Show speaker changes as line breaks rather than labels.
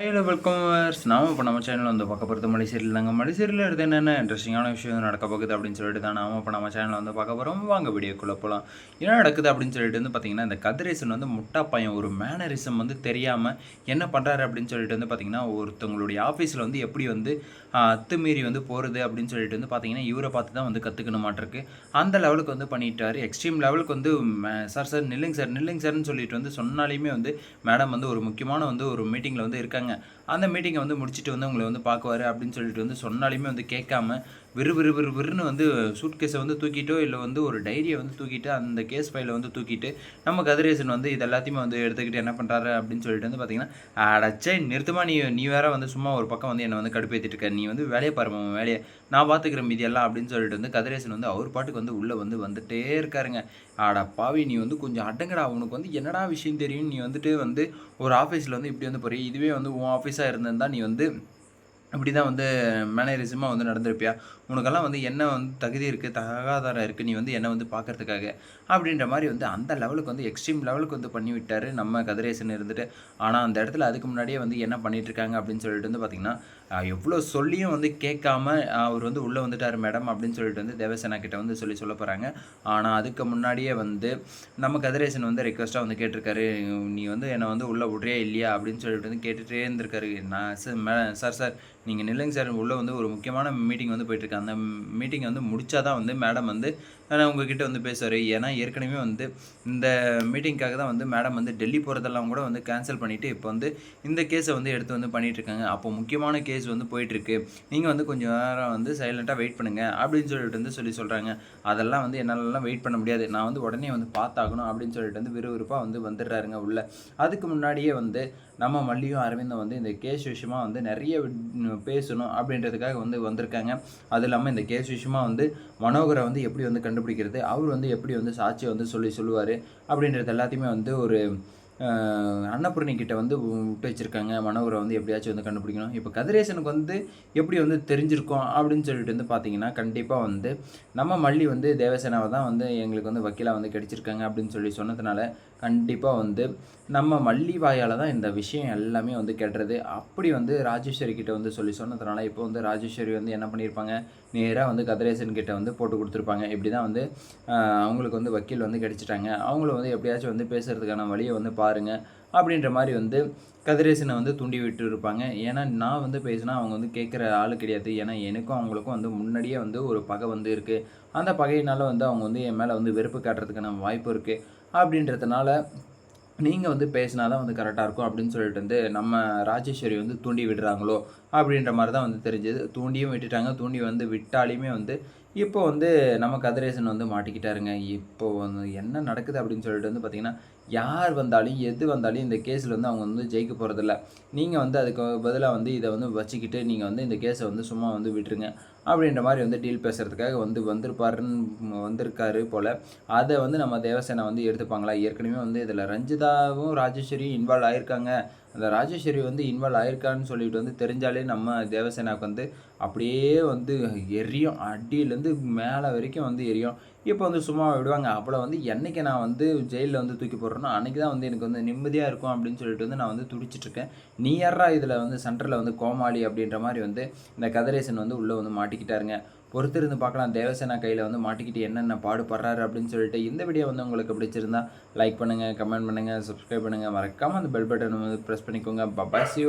Hello welcome நாம இப்போ நம்ம சேனல் வந்து பார்க்க போகிறது மலைசேரியில் தாங்க. மலை எடுத்து என்னென்ன இன்ட்ரெஸ்டிங்கான விஷயம் நடக்க போகுது அப்படின்னு சொல்லிட்டு தான் நாம இப்போ நம்ம சேனல் வந்து பார்க்க போகிறோம் வாங்க வீடியோக்குள்ளே போகலாம் என்ன நடக்குது அப்படின்னு சொல்லிட்டு வந்து பார்த்தீங்கன்னா இந்த கதிரேசன் வந்து முட்டா பையன் ஒரு மேனரிசம் வந்து தெரியாமல் என்ன பண்ணுறாரு அப்படின்னு சொல்லிட்டு வந்து பார்த்தீங்கன்னா ஒருத்தவங்களுடைய ஆஃபீஸில் வந்து எப்படி வந்து அத்துமீறி வந்து போகிறது அப்படின்னு சொல்லிட்டு வந்து பார்த்தீங்கன்னா இவரை பார்த்து தான் வந்து கற்றுக்கணும் மாட்டிருக்கு அந்த லெவலுக்கு வந்து பண்ணிட்டார். எக்ஸ்ட்ரீம் லெவலுக்கு வந்து சார் சார் நில்லுங்க சார் நில்லுங்க சார்னு சொல்லிட்டு வந்து சொன்னாலையுமே வந்து மேடம் வந்து ஒரு முக்கியமான வந்து ஒரு மீட்டிங்கில் வந்து இருக்காங்க. அந்த மீட்டிங்கை வந்து முடிச்சுட்டு வந்து உங்களை வந்து பார்க்குவாரு அப்படின்னு சொல்லிட்டு வந்து சொன்னாலுமே வந்து கேட்காம விறு விறு விறு விறுன்னு வந்து சூட் கேஸை வந்து தூக்கிட்டோ இல்லை வந்து ஒரு டைரியை வந்து தூக்கிட்டு அந்த கேஸ் ஃபைலை வந்து தூக்கிட்டு நம்ம கதிரேசன் வந்து இது எல்லாத்தையுமே வந்து எடுத்துக்கிட்டு என்ன பண்ணுறாரு அப்படின்னு சொல்லிட்டு வந்து பார்த்தீங்கன்னா அடச்சே நிறுத்தமாக நீ நீ வேற வந்து சும்மா ஒரு பக்கம் வந்து என்னை வந்து கடுப்பேற்றிட்டு இருக்க. நீ வந்து வேலையை பாருமா வேலையை. நான் பார்த்துக்கிறேன் மீதி எல்லாம் அப்படின்னு சொல்லிட்டு வந்து கதிரேசன் வந்து அவர் பாட்டுக்கு வந்து உள்ளே வந்து வந்துட்டே இருக்காருங்க. ஆடா பாவி நீ வந்து கொஞ்சம் அடங்கடா. உனக்கு வந்து என்னடா விஷயம் தெரியும்? நீ வந்துட்டு வந்து ஒரு ஆஃபீஸில் வந்து இப்படி வந்து போறிய. இதுவே வந்து உன் ஆஃபீஸாக இருந்திருந்தா நீ வந்து இப்படி தான் வந்து மேனரிசமாக வந்து நடந்திருப்பியா? உனக்கெல்லாம் வந்து என்ன வந்து தகுதி இருக்குது தகாதாரம் இருக்குது நீ வந்து என்னை வந்து பார்க்கறதுக்காக அப்படின்ற மாதிரி வந்து அந்த லெவலுக்கு வந்து எக்ஸ்ட்ரீம் லெவலுக்கு வந்து பண்ணி விட்டார் நம்ம கதிரேசன் இருந்துட்டு. ஆனால் அந்த இடத்துல அதுக்கு முன்னாடியே வந்து என்ன பண்ணிட்டு இருக்காங்க அப்படின்னு சொல்லிட்டு வந்து பார்த்திங்கன்னா எவ்வளோ சொல்லியும் வந்து கேட்காம அவர் வந்து உள்ளே வந்துட்டார் மேடம் அப்படின்னு சொல்லிட்டு வந்து தேவசேனா கிட்ட வந்து சொல்லி சொல்ல போகிறாங்க ஆனால் அதுக்கு முன்னாடியே வந்து நம்ம கதிரேசன் வந்து ரெக்வஸ்ட்டாக வந்து கேட்டிருக்காரு. நீ வந்து என்னை வந்து உள்ளே விட்றியா இல்லையா அப்படின்னு சொல்லிட்டு வந்து கேட்டுகிட்டே இருந்திருக்காரு. நான் சார் மே சார் சார் நீங்கள் நில்லுங்க சார். உள்ளே வந்து ஒரு முக்கியமான மீட்டிங் வந்து போயிட்டுருக்கு அந்த மீட்டிங் வந்து முடிச்சா தான் வந்து மேடம் வந்து உங்ககிட்ட வந்து பேசுவார். ஏன்னா ஏற்கனவே வந்து இந்த மீட்டிங்க்காக தான் வந்து மேடம் வந்து டெல்லி போகிறதெல்லாம் கூட வந்து கேன்சல் பண்ணிவிட்டு இப்போ வந்து இந்த கேஸை வந்து எடுத்து வந்து பண்ணிகிட்ருக்காங்க இருக்காங்க அப்போ முக்கியமான கேஸ் வந்து போயிட்டுருக்கு. நீங்கள் வந்து கொஞ்சம் நேரம் வந்து சைலண்ட்டாக வெயிட் பண்ணுங்கள் அப்படின்னு சொல்லிட்டு வந்து சொல்லி சொல்கிறாங்க அதெல்லாம் வந்து என்னாலலாம் வெயிட் பண்ண முடியாது. நான் வந்து உடனே வந்து பார்த்தாகணும் அப்படின்னு சொல்லிட்டு வந்து விறுவிறுப்பாக வந்து வந்துடுறாருங்க உள்ள. அதுக்கு முன்னாடியே வந்து நம்ம மல்லியும் அரவிந்தும் வந்து இந்த கேஸ் விஷயமா வந்து நிறைய பேசணும் அப்படின்றதுக்காக வந்து வந்திருக்காங்க. அது இல்லாமல் இந்த கேஸ் விஷயமா வந்து மனோகரை வந்து எப்படி வந்து கண்டுபிடிக்கிறது. அவர் வந்து எப்படி வந்து சாட்சியை வந்து சொல்லி சொல்லுவார் அப்படின்றது எல்லாத்தையுமே வந்து ஒரு அன்னபூர்ணி கிட்ட வந்து விட்டு வச்சுருக்காங்க. மனோகரை வந்து எப்படியாச்சும் வந்து கண்டுபிடிக்கணும். இப்போ கதிரேசனுக்கு வந்து எப்படி வந்து தெரிஞ்சிருக்கோம் அப்படின்னு சொல்லிட்டு வந்து பார்த்தீங்கன்னா கண்டிப்பாக வந்து நம்ம மல்லி வந்து தேவசேனாவை தான் வந்து எங்களுக்கு வந்து வக்கீலாக வந்து கிடைச்சிருக்காங்க அப்படின்னு சொல்லி சொன்னதுனால கண்டிப்பாக வந்து நம்ம மல்லி வாயால் தான் இந்த விஷயம் எல்லாமே வந்து கெட்டுறது அப்படி வந்து ராஜேஸ்வரி கிட்ட வந்து சொல்லி சொன்னதுனால இப்போ வந்து ராஜேஸ்வரி வந்து என்ன பண்ணியிருப்பாங்க நேராக வந்து கதிரேசன் கிட்ட வந்து போட்டு கொடுத்துருப்பாங்க. இப்படி தான் வந்து அவங்களுக்கு வந்து வக்கீல் வந்து கிடைச்சிட்டாங்க. அவங்கள வந்து எப்படியாச்சும் வந்து பேசுகிறதுக்கான வழியை வந்து பாருங்க அப்படின்ற மாதிரி வந்து கதிரேசனை வந்து தூண்டி விட்டு இருப்பாங்க ஏன்னா நான் வந்து பேசினா அவங்க வந்து கேட்குற ஆள் கிடையாது. ஏன்னா எனக்கும் அவங்களுக்கும் வந்து முன்னாடியே வந்து ஒரு பகை வந்து இருக்குது அந்த பகையினால் வந்து அவங்க வந்து என் மேலே வந்து வெறுப்பு காட்டுறதுக்கான வாய்ப்பு இருக்குது அப்படின்றதுனால நீங்கள் வந்து பேசினா தான் வந்து கரெக்டாக இருக்கும் அப்படின்னு சொல்லிட்டு வந்து நம்ம ராஜேஸ்வரி வந்து தூண்டி விடுறாங்களோ அப்படின்ற மாதிரி தான் வந்து தெரிஞ்சது. தூண்டியும் விட்டுட்டாங்க. தூண்டி வந்து விட்டாலையுமே வந்து இப்போ வந்து நம்ம கதிரேசன் வந்து மாட்டிக்கிட்டாருங்க. இப்போ வந்து என்ன நடக்குது அப்படின்னு சொல்லிட்டு வந்து பார்த்தீங்கன்னா யார் வந்தாலும் எது வந்தாலும் இந்த கேஸில் வந்து அவங்க வந்து ஜெயிக்க போகிறதில்ல நீங்கள் வந்து அதுக்கு பதிலாக வந்து இதை வந்து வச்சுக்கிட்டு நீங்கள் வந்து இந்த கேஸை வந்து சும்மா வந்து விட்டுருங்க. அப்படின்ற மாதிரி வந்து டீல் பேசுகிறதுக்காக வந்து வந்திருப்பாருன்னு வந்திருக்காரு போல். அதை வந்து நம்ம தேவசேனா வந்து எடுத்துப்பாங்களா? ஏற்கனவே வந்து இதில் ரஞ்சிதாவும் ராஜேஸ்வரியும் இன்வால்வ் ஆகியிருக்காங்க அந்த ராஜேஸ்வரி வந்து இன்வால்வ் ஆயிருக்கான்னு சொல்லிட்டு வந்து தெரிஞ்சாலே நம்ம தேவசேனாவுக்கு வந்து அப்படியே வந்து எரியும். அடியிலேருந்து மேலே வரைக்கும் வந்து எரியும். இப்போ வந்து சும்மா விடுவாங்க. அப்போ வந்து என்னைக்கு நான் வந்து ஜெயிலில் வந்து தூக்கி போடுறேனோ அன்றைக்கி தான் வந்து எனக்கு வந்து நிம்மதியாக இருக்கும் அப்படின்னு சொல்லிட்டு வந்து நான் வந்து துடிச்சிட்டு இருக்கேன். நீ யாரா இதில் வந்து சென்டரில் வந்து கோமாளி அப்படின்ற மாதிரி வந்து இந்த கதிரேசன் வந்து உள்ளே வந்து மாட்டிக்கிட்டாருங்க. பொறுத்திருந்து பார்க்கலாம். தேவசேனா கையில் வந்து மாட்டிக்கிட்டு என்னென்ன பாடுபடுறாரு அப்படின்னு சொல்லிட்டு இந்த வீடியோ வந்து உங்களுக்கு பிடிச்சிருந்தா லைக் பண்ணுங்கள் கமெண்ட் பண்ணுங்கள் சப்ஸ்கிரைப் பண்ணுங்கள் மறக்காமல் அந்த பெல் பட்டன் வந்து ப்ரெஸ் பண்ணிக்கோங்க. Bye bye see